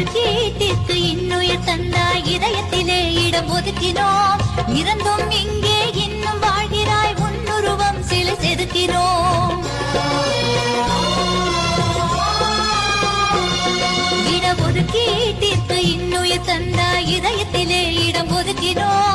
ஒதுக்கி தீர்த்து இன்னுயிர் தந்தாய் இதயத்திலே இடம் ஒதுக்கினோம். இருந்தும் இங்கே இன்னும் வாழ்கிறாய் உன்னுருவம் சிலை செதுக்கிறோம் இடம் ஒதுக்கி தீர்த்து இன்னுயிர் தந்தாய் இதயத்திலே இடம் ஒதுக்கினோம்.